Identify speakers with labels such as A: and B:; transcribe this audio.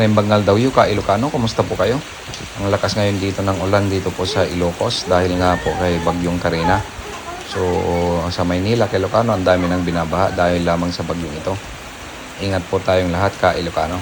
A: May Bangal daw yung ka Ilocano. Kumusta po kayo? Ang lakas ngayon dito ng ulan dito po sa Ilocos dahil nga po kay Bagyong Karina. So sa Maynila, kay Ilocano, ang dami nang binabaha dahil lamang sa bagyong ito. Ingat po tayong lahat ka Ilocano.